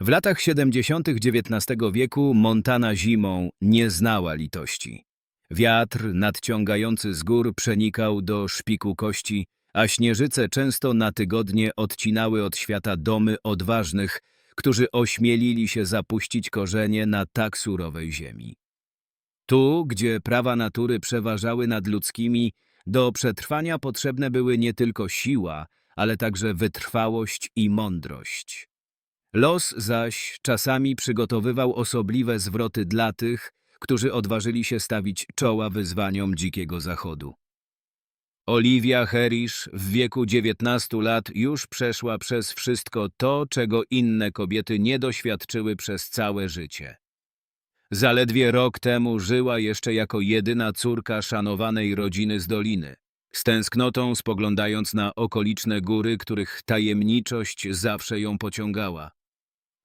W latach 70. XIX wieku Montana zimą nie znała litości. Wiatr nadciągający z gór przenikał do szpiku kości, a śnieżyce często na tygodnie odcinały od świata domy odważnych, którzy ośmielili się zapuścić korzenie na tak surowej ziemi. Tu, gdzie prawa natury przeważały nad ludzkimi, do przetrwania potrzebne były nie tylko siła, ale także wytrwałość i mądrość. Los zaś czasami przygotowywał osobliwe zwroty dla tych, którzy odważyli się stawić czoła wyzwaniom dzikiego zachodu. Olivia Herish w wieku 19 lat już przeszła przez wszystko to, czego inne kobiety nie doświadczyły przez całe życie. Zaledwie rok temu żyła jeszcze jako jedyna córka szanowanej rodziny z doliny, z tęsknotą spoglądając na okoliczne góry, których tajemniczość zawsze ją pociągała.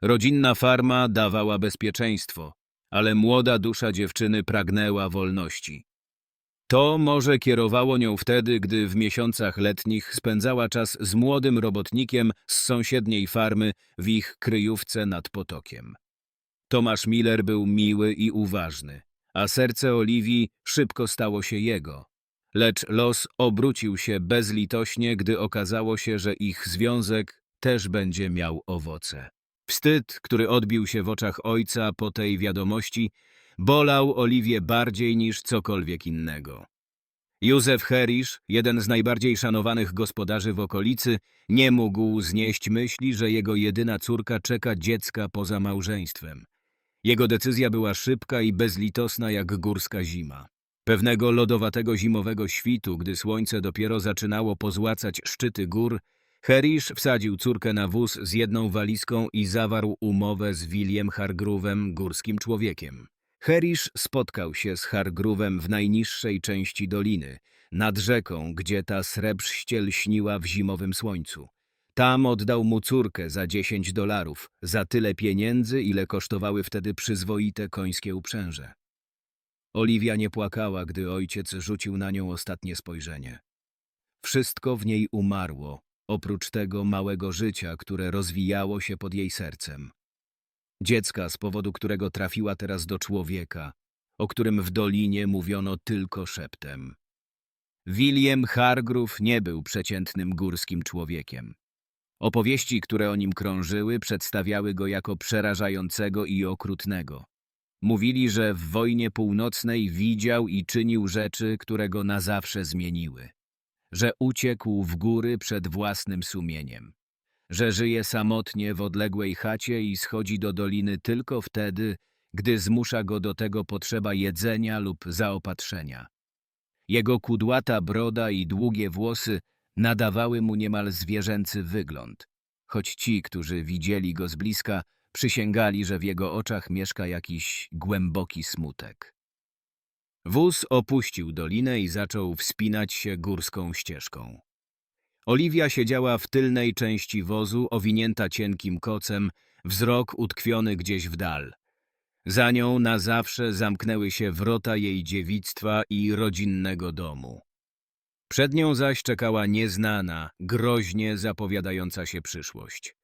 Rodzinna farma dawała bezpieczeństwo, ale młoda dusza dziewczyny pragnęła wolności. To może kierowało nią wtedy, gdy w miesiącach letnich spędzała czas z młodym robotnikiem z sąsiedniej farmy w ich kryjówce nad potokiem. Tomasz Miller był miły i uważny, a serce Oliwii szybko stało się jego. Lecz los obrócił się bezlitośnie, gdy okazało się, że ich związek też będzie miał owoce. Wstyd, który odbił się w oczach ojca po tej wiadomości, bolał Oliwię bardziej niż cokolwiek innego. Józef Herisz, jeden z najbardziej szanowanych gospodarzy w okolicy, nie mógł znieść myśli, że jego jedyna córka czeka dziecka poza małżeństwem. Jego decyzja była szybka i bezlitosna jak górska zima. Pewnego lodowatego zimowego świtu, gdy słońce dopiero zaczynało pozłacać szczyty gór, Herisz wsadził córkę na wóz z jedną walizką i zawarł umowę z Williem Hargroovem, górskim człowiekiem. Herisz spotkał się z Hargroovem w najniższej części doliny, nad rzeką, gdzie ta srebrzściel śniła w zimowym słońcu. Tam oddał mu córkę za 10 dolarów, za tyle pieniędzy, ile kosztowały wtedy przyzwoite końskie uprzęże. Oliwia nie płakała, gdy ojciec rzucił na nią ostatnie spojrzenie. Wszystko w niej umarło, oprócz tego małego życia, które rozwijało się pod jej sercem. Dziecka, z powodu którego trafiła teraz do człowieka, o którym w dolinie mówiono tylko szeptem. William Hargrove nie był przeciętnym górskim człowiekiem. Opowieści, które o nim krążyły, przedstawiały go jako przerażającego i okrutnego. Mówili, że w wojnie północnej widział i czynił rzeczy, które go na zawsze zmieniły. Że uciekł w góry przed własnym sumieniem. Że żyje samotnie w odległej chacie i schodzi do doliny tylko wtedy, gdy zmusza go do tego potrzeba jedzenia lub zaopatrzenia. Jego kudłata broda i długie włosy nadawały mu niemal zwierzęcy wygląd, choć ci, którzy widzieli go z bliska, przysięgali, że w jego oczach mieszka jakiś głęboki smutek. Wóz opuścił dolinę i zaczął wspinać się górską ścieżką. Oliwia siedziała w tylnej części wozu, owinięta cienkim kocem, wzrok utkwiony gdzieś w dal. Za nią na zawsze zamknęły się wrota jej dziewictwa i rodzinnego domu. Przed nią zaś czekała nieznana, groźnie zapowiadająca się przyszłość.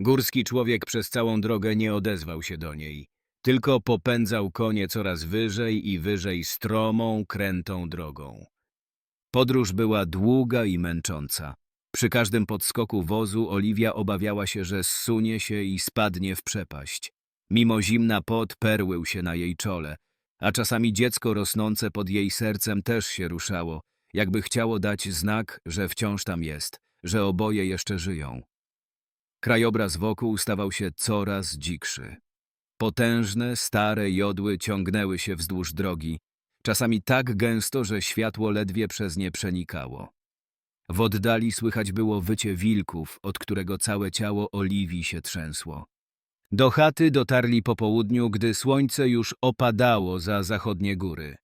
Górski człowiek przez całą drogę nie odezwał się do niej, tylko popędzał konie coraz wyżej i wyżej stromą, krętą drogą. Podróż była długa i męcząca. Przy każdym podskoku wozu Oliwia obawiała się, że zsunie się i spadnie w przepaść. Mimo zimna pot perłył się na jej czole, a czasami dziecko rosnące pod jej sercem też się ruszało, jakby chciało dać znak, że wciąż tam jest, że oboje jeszcze żyją. Krajobraz wokół stawał się coraz dzikszy. Potężne, stare jodły ciągnęły się wzdłuż drogi, czasami tak gęsto, że światło ledwie przez nie przenikało. W oddali słychać było wycie wilków, od którego całe ciało Oliwii się trzęsło. Do chaty dotarli po południu, gdy słońce już opadało za zachodnie góry.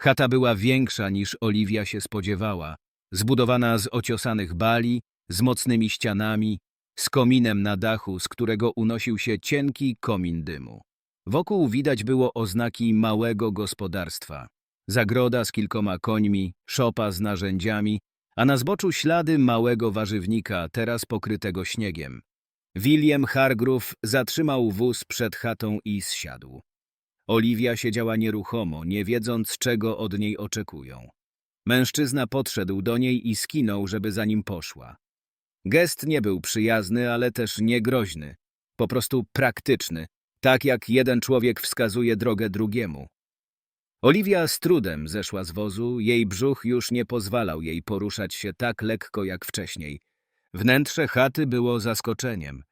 Chata była większa niż Oliwia się spodziewała, zbudowana z ociosanych bali, z mocnymi ścianami, z kominem na dachu, z którego unosił się cienki komin dymu. Wokół widać było oznaki małego gospodarstwa. Zagroda z kilkoma końmi, szopa z narzędziami, a na zboczu ślady małego warzywnika, teraz pokrytego śniegiem. William Hargrove zatrzymał wóz przed chatą i zsiadł. Oliwia siedziała nieruchomo, nie wiedząc, czego od niej oczekują. Mężczyzna podszedł do niej i skinął, żeby za nim poszła. Gest nie był przyjazny, ale też nie groźny. Po prostu praktyczny, tak jak jeden człowiek wskazuje drogę drugiemu. Oliwia z trudem zeszła z wozu, jej brzuch już nie pozwalał jej poruszać się tak lekko jak wcześniej. Wnętrze chaty było zaskoczeniem.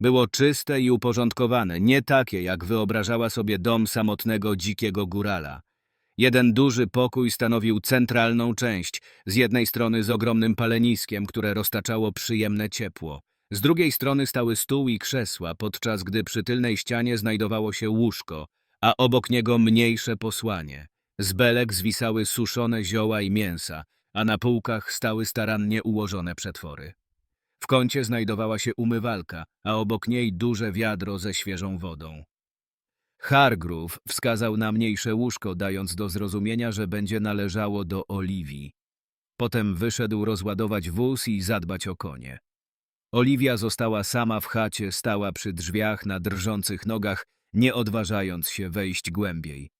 Było czyste i uporządkowane, nie takie, jak wyobrażała sobie dom samotnego dzikiego górala. Jeden duży pokój stanowił centralną część, z jednej strony z ogromnym paleniskiem, które roztaczało przyjemne ciepło. Z drugiej strony stały stół i krzesła, podczas gdy przy tylnej ścianie znajdowało się łóżko, a obok niego mniejsze posłanie. Z belek zwisały suszone zioła i mięsa, a na półkach stały starannie ułożone przetwory. W kącie znajdowała się umywalka, a obok niej duże wiadro ze świeżą wodą. Hargrove wskazał na mniejsze łóżko, dając do zrozumienia, że będzie należało do Oliwii. Potem wyszedł rozładować wóz i zadbać o konie. Oliwia została sama w chacie, stała przy drzwiach na drżących nogach, nie odważając się wejść głębiej.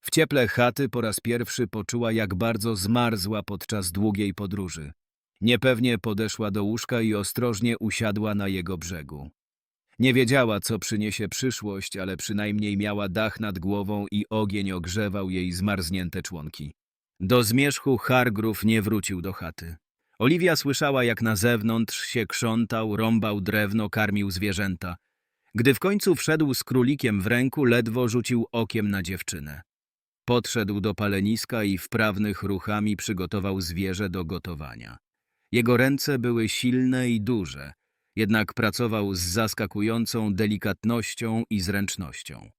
W cieple chaty po raz pierwszy poczuła, jak bardzo zmarzła podczas długiej podróży. Niepewnie podeszła do łóżka i ostrożnie usiadła na jego brzegu. Nie wiedziała, co przyniesie przyszłość, ale przynajmniej miała dach nad głową i ogień ogrzewał jej zmarznięte członki. Do zmierzchu Hargrów nie wrócił do chaty. Oliwia słyszała, jak na zewnątrz się krzątał, rąbał drewno, karmił zwierzęta. Gdy w końcu wszedł z królikiem w ręku, ledwo rzucił okiem na dziewczynę. Podszedł do paleniska i wprawnych ruchami przygotował zwierzę do gotowania. Jego ręce były silne i duże, jednak pracował z zaskakującą delikatnością i zręcznością.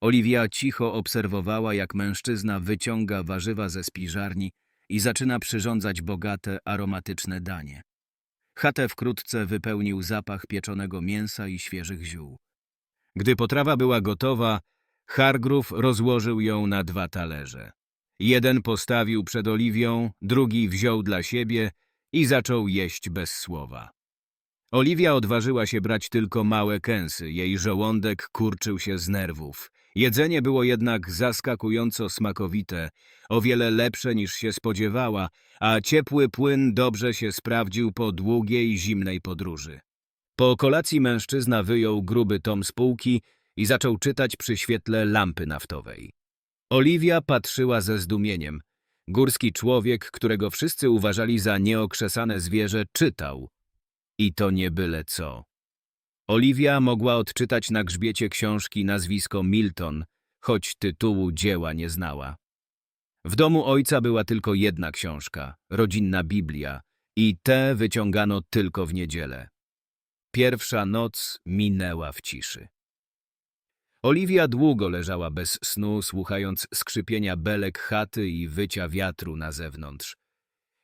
Oliwia cicho obserwowała, jak mężczyzna wyciąga warzywa ze spiżarni i zaczyna przyrządzać bogate, aromatyczne danie. Chatę wkrótce wypełnił zapach pieczonego mięsa i świeżych ziół. Gdy potrawa była gotowa, Hargrów rozłożył ją na dwa talerze. Jeden postawił przed Oliwią, drugi wziął dla siebie i zaczął jeść bez słowa. Oliwia odważyła się brać tylko małe kęsy, jej żołądek kurczył się z nerwów. Jedzenie było jednak zaskakująco smakowite, o wiele lepsze niż się spodziewała, a ciepły płyn dobrze się sprawdził po długiej, zimnej podróży. Po kolacji mężczyzna wyjął gruby tom spółki i zaczął czytać przy świetle lampy naftowej. Oliwia patrzyła ze zdumieniem. Górski człowiek, którego wszyscy uważali za nieokrzesane zwierzę, czytał. I to nie byle co. Oliwia mogła odczytać na grzbiecie książki nazwisko Milton, choć tytułu dzieła nie znała. W domu ojca była tylko jedna książka, rodzinna Biblia, i tę wyciągano tylko w niedzielę. Pierwsza noc minęła w ciszy. Oliwia długo leżała bez snu, słuchając skrzypienia belek chaty i wycia wiatru na zewnątrz.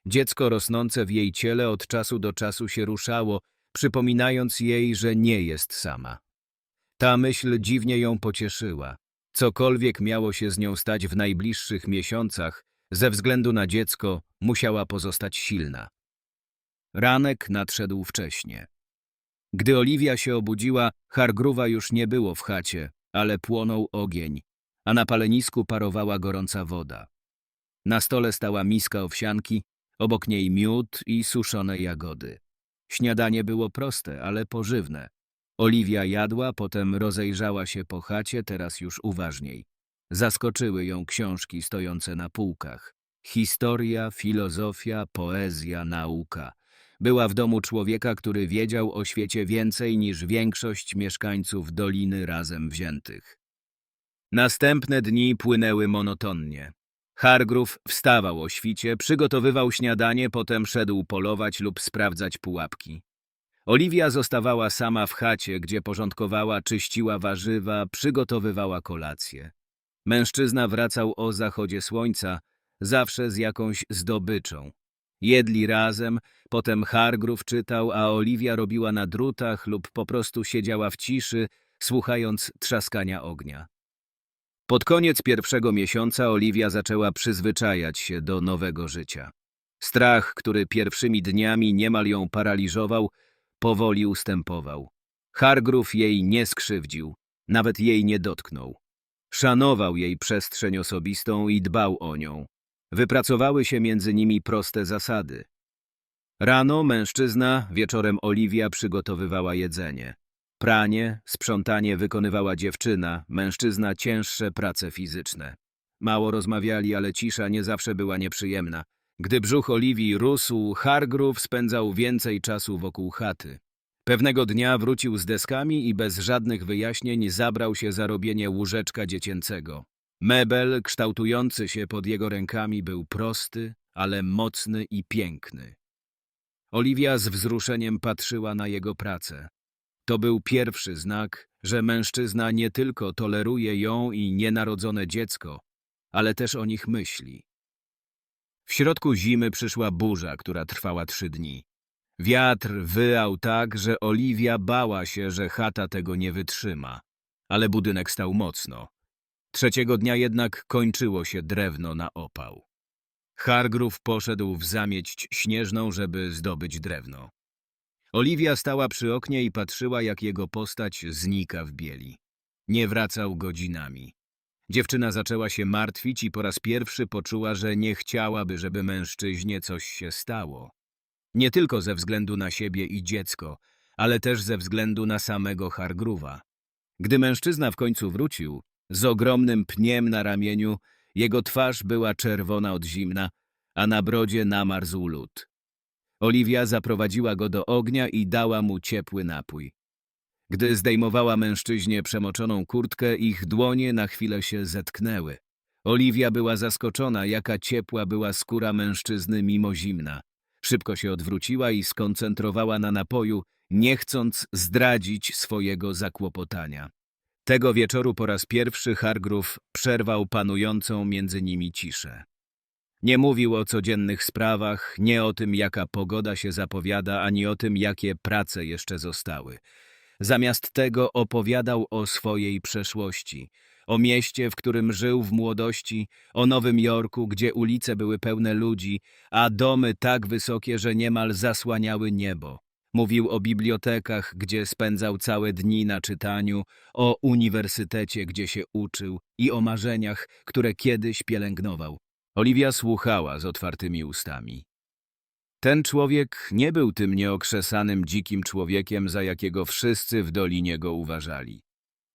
Dziecko rosnące w jej ciele od czasu do czasu się ruszało, przypominając jej, że nie jest sama. Ta myśl dziwnie ją pocieszyła. Cokolwiek miało się z nią stać w najbliższych miesiącach, ze względu na dziecko, musiała pozostać silna. Ranek nadszedł wcześnie. Gdy Oliwia się obudziła, Hargruwa już nie było w chacie, ale płonął ogień, a na palenisku parowała gorąca woda. Na stole stała miska owsianki, obok niej miód i suszone jagody. Śniadanie było proste, ale pożywne. Oliwia jadła, potem rozejrzała się po chacie, teraz już uważniej. Zaskoczyły ją książki stojące na półkach. Historia, filozofia, poezja, nauka. Była w domu człowieka, który wiedział o świecie więcej niż większość mieszkańców doliny razem wziętych. Następne dni płynęły monotonnie. Hargrów wstawał o świcie, przygotowywał śniadanie, potem szedł polować lub sprawdzać pułapki. Oliwia zostawała sama w chacie, gdzie porządkowała, czyściła warzywa, przygotowywała kolację. Mężczyzna wracał o zachodzie słońca, zawsze z jakąś zdobyczą. Jedli razem, potem Hargrów czytał, a Oliwia robiła na drutach lub po prostu siedziała w ciszy, słuchając trzaskania ognia. Pod koniec pierwszego miesiąca Oliwia zaczęła przyzwyczajać się do nowego życia. Strach, który pierwszymi dniami niemal ją paraliżował, powoli ustępował. Hargrów jej nie skrzywdził, nawet jej nie dotknął. Szanował jej przestrzeń osobistą i dbał o nią. Wypracowały się między nimi proste zasady. Rano mężczyzna, wieczorem Oliwia przygotowywała jedzenie. Pranie, sprzątanie wykonywała dziewczyna, mężczyzna cięższe prace fizyczne. Mało rozmawiali, ale cisza nie zawsze była nieprzyjemna. Gdy brzuch Oliwii rósł, Hargrów spędzał więcej czasu wokół chaty. Pewnego dnia wrócił z deskami i bez żadnych wyjaśnień zabrał się za robienie łóżeczka dziecięcego. Mebel kształtujący się pod jego rękami był prosty, ale mocny i piękny. Oliwia z wzruszeniem patrzyła na jego pracę. To był pierwszy znak, że mężczyzna nie tylko toleruje ją i nienarodzone dziecko, ale też o nich myśli. W środku zimy przyszła burza, która trwała trzy dni. Wiatr wyał tak, że Oliwia bała się, że chata tego nie wytrzyma, ale budynek stał mocno. Trzeciego dnia jednak kończyło się drewno na opał. Hargrów poszedł w zamieć śnieżną, żeby zdobyć drewno. Oliwia stała przy oknie i patrzyła, jak jego postać znika w bieli. Nie wracał godzinami. Dziewczyna zaczęła się martwić i po raz pierwszy poczuła, że nie chciałaby, żeby mężczyźnie coś się stało. Nie tylko ze względu na siebie i dziecko, ale też ze względu na samego Hargruwa. Gdy mężczyzna w końcu wrócił, z ogromnym pniem na ramieniu, jego twarz była czerwona od zimna, a na brodzie namarzł lód. Oliwia zaprowadziła go do ognia i dała mu ciepły napój. Gdy zdejmowała mężczyźnie przemoczoną kurtkę, ich dłonie na chwilę się zetknęły. Oliwia była zaskoczona, jaka ciepła była skóra mężczyzny mimo zimna. Szybko się odwróciła i skoncentrowała na napoju, nie chcąc zdradzić swojego zakłopotania. Tego wieczoru po raz pierwszy Hargrów przerwał panującą między nimi ciszę. Nie mówił o codziennych sprawach, nie o tym, jaka pogoda się zapowiada, ani o tym, jakie prace jeszcze zostały. Zamiast tego opowiadał o swojej przeszłości, o mieście, w którym żył w młodości, o Nowym Jorku, gdzie ulice były pełne ludzi, a domy tak wysokie, że niemal zasłaniały niebo. Mówił o bibliotekach, gdzie spędzał całe dni na czytaniu, o uniwersytecie, gdzie się uczył i o marzeniach, które kiedyś pielęgnował. Oliwia słuchała z otwartymi ustami. Ten człowiek nie był tym nieokrzesanym dzikim człowiekiem, za jakiego wszyscy w dolinie go uważali.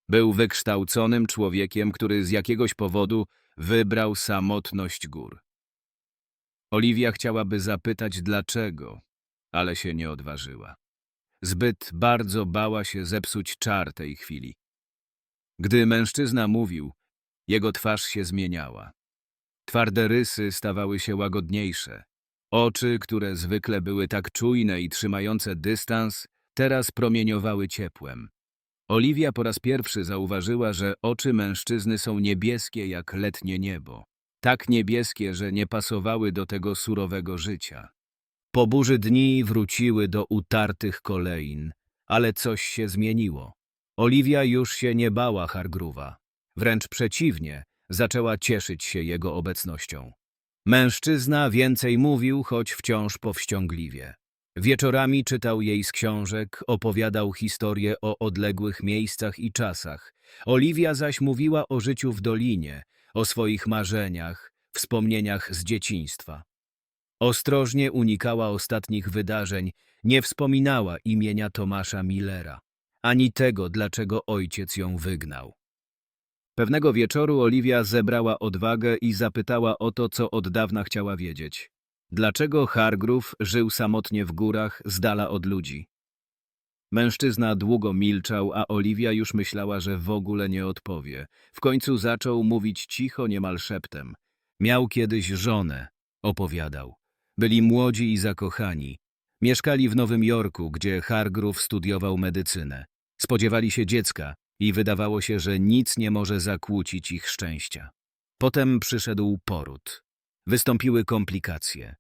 Był wykształconym człowiekiem, który z jakiegoś powodu wybrał samotność gór. Oliwia chciałaby zapytać dlaczego, ale się nie odważyła. Zbyt bardzo bała się zepsuć czar tej chwili. Gdy mężczyzna mówił, jego twarz się zmieniała. Twarde rysy stawały się łagodniejsze. Oczy, które zwykle były tak czujne i trzymające dystans, teraz promieniowały ciepłem. Oliwia po raz pierwszy zauważyła, że oczy mężczyzny są niebieskie jak letnie niebo. Tak niebieskie, że nie pasowały do tego surowego życia. Po burzy dni wróciły do utartych kolejn, ale coś się zmieniło. Oliwia już się nie bała Hargruwa. Wręcz przeciwnie, zaczęła cieszyć się jego obecnością. Mężczyzna więcej mówił, choć wciąż powściągliwie. Wieczorami czytał jej z książek, opowiadał historie o odległych miejscach i czasach. Oliwia zaś mówiła o życiu w dolinie, o swoich marzeniach, wspomnieniach z dzieciństwa. Ostrożnie unikała ostatnich wydarzeń, nie wspominała imienia Tomasza Millera, ani tego, dlaczego ojciec ją wygnał. Pewnego wieczoru Oliwia zebrała odwagę i zapytała o to, co od dawna chciała wiedzieć. Dlaczego Hargrów żył samotnie w górach, z dala od ludzi? Mężczyzna długo milczał, a Oliwia już myślała, że w ogóle nie odpowie. W końcu zaczął mówić cicho, niemal szeptem. Miał kiedyś żonę, opowiadał. Byli młodzi i zakochani. Mieszkali w Nowym Jorku, gdzie Hargrów studiował medycynę. Spodziewali się dziecka i wydawało się, że nic nie może zakłócić ich szczęścia. Potem przyszedł poród. Wystąpiły komplikacje.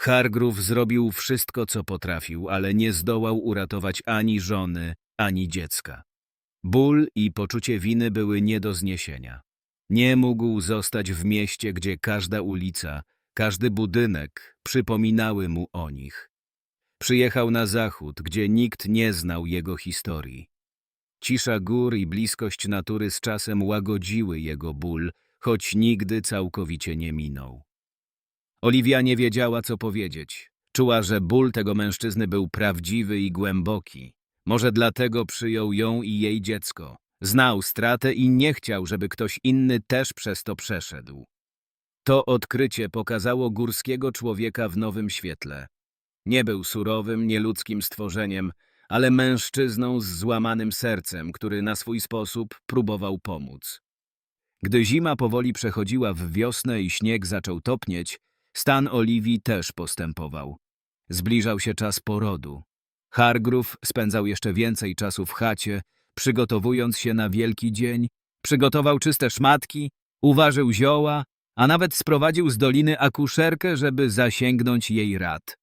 Hargrów zrobił wszystko, co potrafił, ale nie zdołał uratować ani żony, ani dziecka. Ból i poczucie winy były nie do zniesienia. Nie mógł zostać w mieście, gdzie każda ulica, każdy budynek przypominały mu o nich. Przyjechał na zachód, gdzie nikt nie znał jego historii. Cisza gór i bliskość natury z czasem łagodziły jego ból, choć nigdy całkowicie nie minął. Oliwia nie wiedziała, co powiedzieć. Czuła, że ból tego mężczyzny był prawdziwy i głęboki. Może dlatego przyjął ją i jej dziecko. Znał stratę i nie chciał, żeby ktoś inny też przez to przeszedł. To odkrycie pokazało górskiego człowieka w nowym świetle. Nie był surowym, nieludzkim stworzeniem, ale mężczyzną z złamanym sercem, który na swój sposób próbował pomóc. Gdy zima powoli przechodziła w wiosnę i śnieg zaczął topnieć, stan Oliwii też postępował. Zbliżał się czas porodu. Hargrów spędzał jeszcze więcej czasu w chacie, przygotowując się na wielki dzień, przygotował czyste szmatki, uważył zioła, a nawet sprowadził z doliny akuszerkę, żeby zasięgnąć jej rad.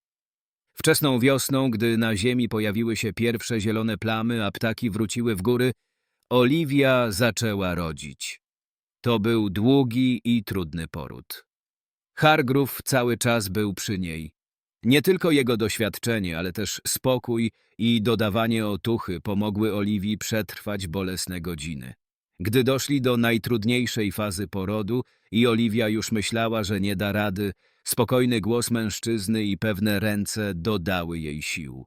Wczesną wiosną, gdy na ziemi pojawiły się pierwsze zielone plamy, a ptaki wróciły w góry, Oliwia zaczęła rodzić. To był długi i trudny poród. Hargrów cały czas był przy niej. Nie tylko jego doświadczenie, ale też spokój i dodawanie otuchy pomogły Oliwii przetrwać bolesne godziny. Gdy doszli do najtrudniejszej fazy porodu i Oliwia już myślała, że nie da rady, spokojny głos mężczyzny i pewne ręce dodały jej sił.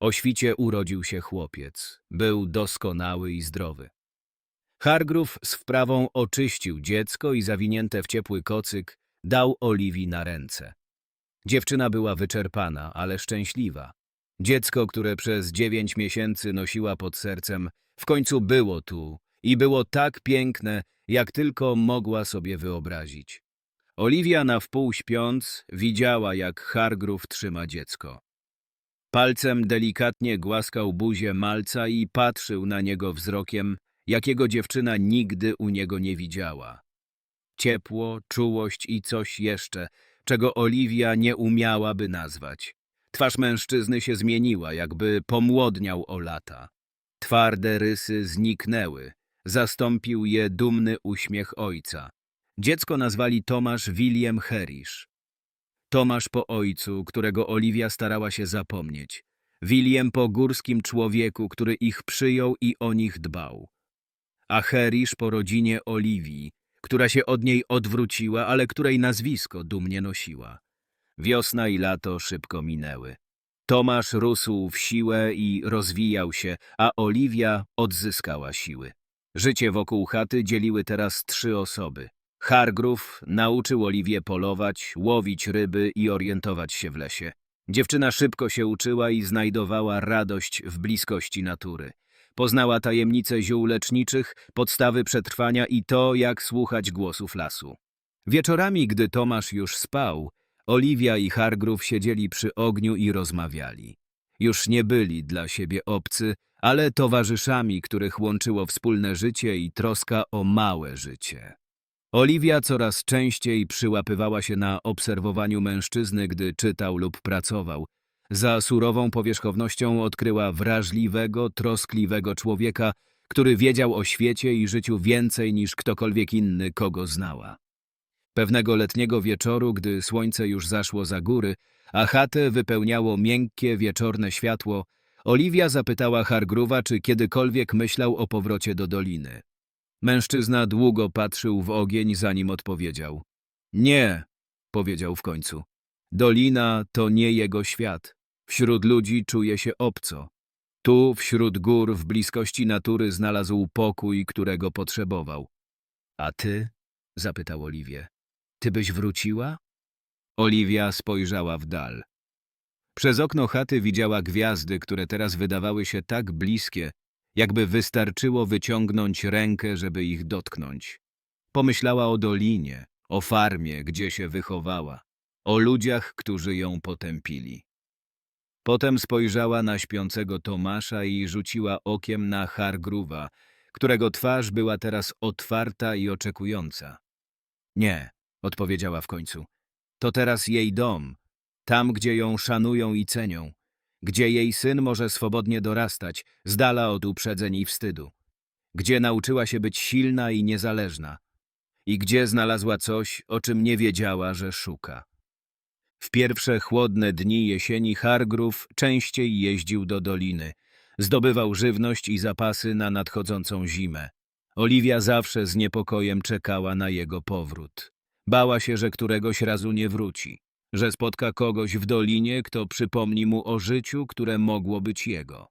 O świcie urodził się chłopiec. Był doskonały i zdrowy. Hargrów z wprawą oczyścił dziecko i zawinięte w ciepły kocyk dał Oliwii na ręce. Dziewczyna była wyczerpana, ale szczęśliwa. Dziecko, które przez dziewięć miesięcy nosiła pod sercem, w końcu było tu i było tak piękne, jak tylko mogła sobie wyobrazić. Oliwia na wpół śpiąc widziała, jak Hargrów trzyma dziecko. Palcem delikatnie głaskał buzię malca i patrzył na niego wzrokiem, jakiego dziewczyna nigdy u niego nie widziała. Ciepło, czułość i coś jeszcze, czego Oliwia nie umiałaby nazwać. Twarz mężczyzny się zmieniła, jakby pomłodniał o lata. Twarde rysy zniknęły, zastąpił je dumny uśmiech ojca. Dziecko nazwali Tomasz William Herisz. Tomasz po ojcu, którego Oliwia starała się zapomnieć. William po górskim człowieku, który ich przyjął i o nich dbał. A Herisz po rodzinie Oliwii, która się od niej odwróciła, ale której nazwisko dumnie nosiła. Wiosna i lato szybko minęły. Tomasz rósł w siłę i rozwijał się, a Oliwia odzyskała siły. Życie wokół chaty dzieliły teraz trzy osoby. Hargrów nauczył Oliwię polować, łowić ryby i orientować się w lesie. Dziewczyna szybko się uczyła i znajdowała radość w bliskości natury. Poznała tajemnice ziół leczniczych, podstawy przetrwania i to, jak słuchać głosów lasu. Wieczorami, gdy Tomasz już spał, Oliwia i Hargrów siedzieli przy ogniu i rozmawiali. Już nie byli dla siebie obcy, ale towarzyszami, których łączyło wspólne życie i troska o małe życie. Oliwia coraz częściej przyłapywała się na obserwowaniu mężczyzny, gdy czytał lub pracował. Za surową powierzchownością odkryła wrażliwego, troskliwego człowieka, który wiedział o świecie i życiu więcej niż ktokolwiek inny, kogo znała. Pewnego letniego wieczoru, gdy słońce już zaszło za góry, a chatę wypełniało miękkie, wieczorne światło, Oliwia zapytała Hargruwa, czy kiedykolwiek myślał o powrocie do doliny. Mężczyzna długo patrzył w ogień, zanim odpowiedział. Nie, powiedział w końcu. Dolina to nie jego świat. Wśród ludzi czuje się obco. Tu, wśród gór, w bliskości natury znalazł pokój, którego potrzebował. A ty? zapytał Oliwię. Ty byś wróciła? Oliwia spojrzała w dal. Przez okno chaty widziała gwiazdy, które teraz wydawały się tak bliskie, jakby wystarczyło wyciągnąć rękę, żeby ich dotknąć. Pomyślała o dolinie, o farmie, gdzie się wychowała, o ludziach, którzy ją potępili. Potem spojrzała na śpiącego Tomasza i rzuciła okiem na Hargruwa, którego twarz była teraz otwarta i oczekująca. Nie, odpowiedziała w końcu. To teraz jej dom, tam, gdzie ją szanują i cenią, gdzie jej syn może swobodnie dorastać, z dala od uprzedzeń i wstydu, gdzie nauczyła się być silna i niezależna i gdzie znalazła coś, o czym nie wiedziała, że szuka. W pierwsze chłodne dni jesieni Hargrów częściej jeździł do doliny, Zdobywał żywność i zapasy na nadchodzącą zimę. Oliwia zawsze z niepokojem czekała na jego powrót. Bała się, że któregoś razu nie wróci, że spotka kogoś w dolinie, kto przypomni mu o życiu, które mogło być jego.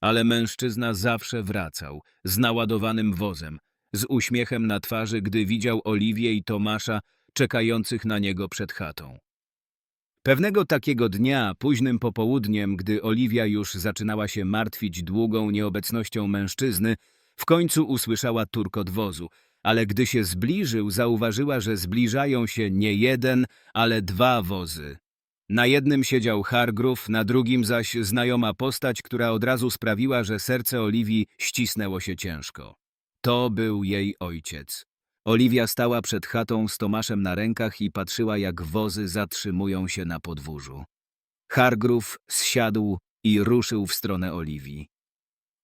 Ale mężczyzna zawsze wracał, z naładowanym wozem, z uśmiechem na twarzy, gdy widział Oliwię i Tomasza czekających na niego przed chatą. Pewnego takiego dnia, późnym popołudniem, gdy Oliwia już zaczynała się martwić długą nieobecnością mężczyzny, w końcu usłyszała turkot wozu, ale gdy się zbliżył, zauważyła, że zbliżają się nie jeden, ale dwa wozy. Na jednym siedział Hargrów, na drugim zaś znajoma postać, która od razu sprawiła, że serce Oliwii ścisnęło się ciężko. To był jej ojciec. Oliwia stała przed chatą z Tomaszem na rękach i patrzyła, jak wozy zatrzymują się na podwórzu. Hargrów zsiadł i ruszył w stronę Oliwii.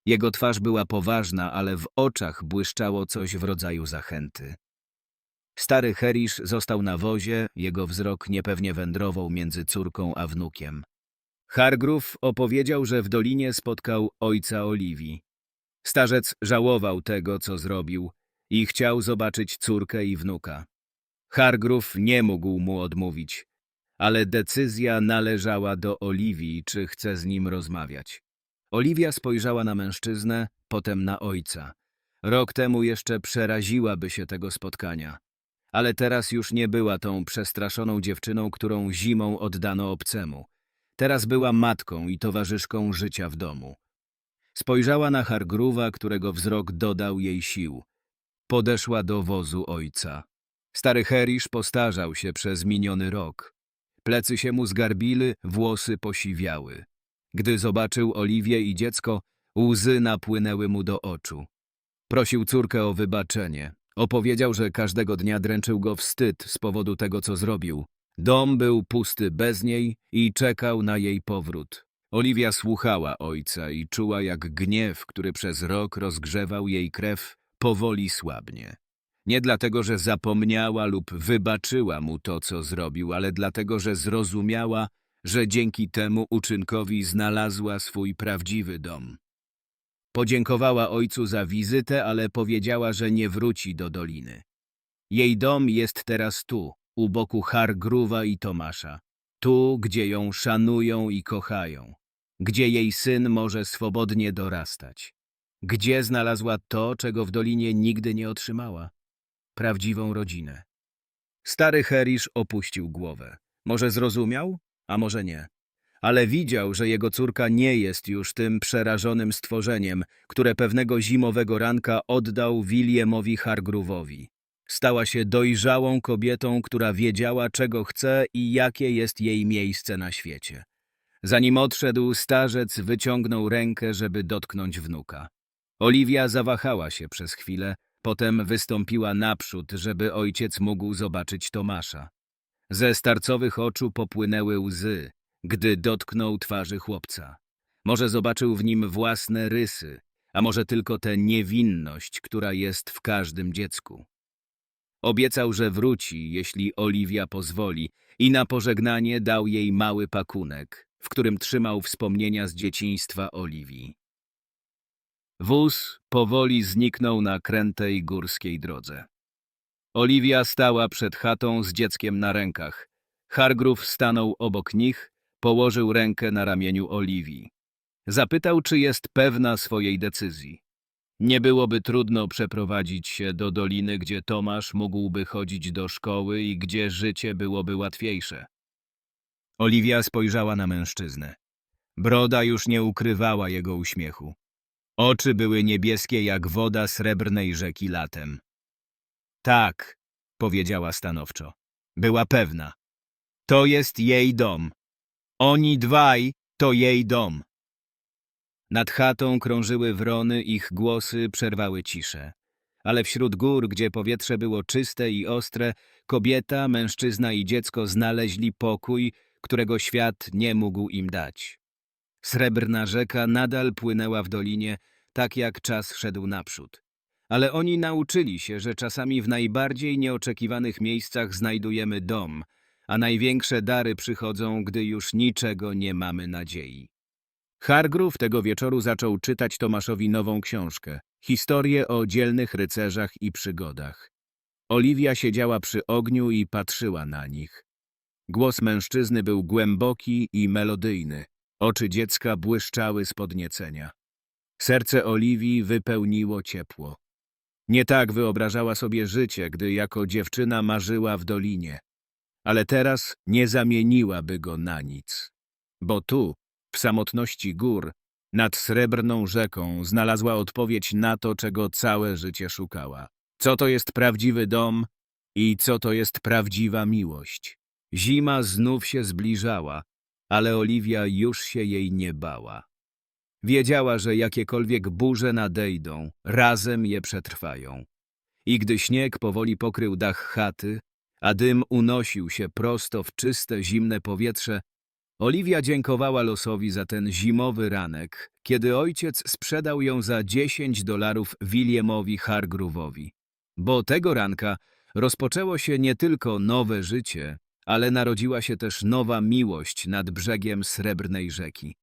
Jego twarz była poważna, ale w oczach błyszczało coś w rodzaju zachęty. Stary Herisz został na wozie, jego wzrok niepewnie wędrował między córką a wnukiem. Hargrów opowiedział, że w dolinie spotkał ojca Oliwii. Starzec żałował tego, co zrobił i chciał zobaczyć córkę i wnuka. Hargrów nie mógł mu odmówić, ale decyzja należała do Oliwii, czy chce z nim rozmawiać. Oliwia spojrzała na mężczyznę, potem na ojca. Rok temu jeszcze przeraziłaby się tego spotkania, ale teraz już nie była tą przestraszoną dziewczyną, którą zimą oddano obcemu. Teraz była matką i towarzyszką życia w domu. Spojrzała na Hargruwa, którego wzrok dodał jej sił. Podeszła do wozu ojca. Stary Herisz postarzał się przez miniony rok. Plecy się mu zgarbili, włosy posiwiały. Gdy zobaczył Oliwię i dziecko, łzy napłynęły mu do oczu. Prosił córkę o wybaczenie. Opowiedział, że każdego dnia dręczył go wstyd z powodu tego, co zrobił. Dom był pusty bez niej i czekał na jej powrót. Oliwia słuchała ojca i czuła, jak gniew, który przez rok rozgrzewał jej krew, powoli słabnie. Nie dlatego, że zapomniała lub wybaczyła mu to, co zrobił, ale dlatego, że zrozumiała, że dzięki temu uczynkowi znalazła swój prawdziwy dom. Podziękowała ojcu za wizytę, ale powiedziała, że nie wróci do doliny. Jej dom jest teraz tu, u boku Hargruwa i Tomasza. Tu, gdzie ją szanują i kochają. Gdzie jej syn może swobodnie dorastać. Gdzie znalazła to, czego w dolinie nigdy nie otrzymała? Prawdziwą rodzinę. Stary Herisz opuścił głowę. Może zrozumiał? A może nie. Ale widział, że jego córka nie jest już tym przerażonym stworzeniem, które pewnego zimowego ranka oddał Williamowi Hargroovowi. Stała się dojrzałą kobietą, która wiedziała, czego chce i jakie jest jej miejsce na świecie. Zanim odszedł, starzec wyciągnął rękę, żeby dotknąć wnuka. Oliwia zawahała się przez chwilę, potem wystąpiła naprzód, żeby ojciec mógł zobaczyć Tomasza. Ze starcowych oczu popłynęły łzy, gdy dotknął twarzy chłopca. Może zobaczył w nim własne rysy, a może tylko tę niewinność, która jest w każdym dziecku. Obiecał, że wróci, jeśli Oliwia pozwoli, i na pożegnanie dał jej mały pakunek, w którym trzymał wspomnienia z dzieciństwa Oliwii. Wóz powoli zniknął na krętej górskiej drodze. Oliwia stała przed chatą z dzieckiem na rękach. Hargrów stanął obok nich, położył rękę na ramieniu Oliwii. Zapytał, czy jest pewna swojej decyzji. Nie byłoby trudno przeprowadzić się do doliny, gdzie Tomasz mógłby chodzić do szkoły i gdzie życie byłoby łatwiejsze. Oliwia spojrzała na mężczyznę. Broda już nie ukrywała jego uśmiechu. Oczy były niebieskie jak woda srebrnej rzeki latem. Tak, powiedziała stanowczo. Była pewna. To jest jej dom. Oni dwaj to jej dom. Nad chatą krążyły wrony, ich głosy przerwały ciszę. Ale wśród gór, gdzie powietrze było czyste i ostre, kobieta, mężczyzna i dziecko znaleźli pokój, którego świat nie mógł im dać. Srebrna rzeka nadal płynęła w dolinie, tak jak czas szedł naprzód. Ale oni nauczyli się, że czasami w najbardziej nieoczekiwanych miejscach znajdujemy dom, a największe dary przychodzą, gdy już niczego nie mamy nadziei. Hargrów tego wieczoru zaczął czytać Tomaszowi nową książkę. Historię o dzielnych rycerzach i przygodach. Oliwia siedziała przy ogniu i patrzyła na nich. Głos mężczyzny był głęboki i melodyjny. Oczy dziecka błyszczały z podniecenia. Serce Oliwii wypełniło ciepło. Nie tak wyobrażała sobie życie, gdy jako dziewczyna marzyła w dolinie. Ale teraz nie zamieniłaby go na nic. Bo tu, w samotności gór, nad srebrną rzeką, znalazła odpowiedź na to, czego całe życie szukała. Co to jest prawdziwy dom i co to jest prawdziwa miłość. Zima znów się zbliżała, ale Oliwia już się jej nie bała. Wiedziała, że jakiekolwiek burze nadejdą, razem je przetrwają. I gdy śnieg powoli pokrył dach chaty, a dym unosił się prosto w czyste, zimne powietrze, Oliwia dziękowała losowi za ten zimowy ranek, kiedy ojciec sprzedał ją za 10 dolarów Williamowi Hargroove'owi. Bo tego ranka rozpoczęło się nie tylko nowe życie, ale narodziła się też nowa miłość nad brzegiem Srebrnej Rzeki.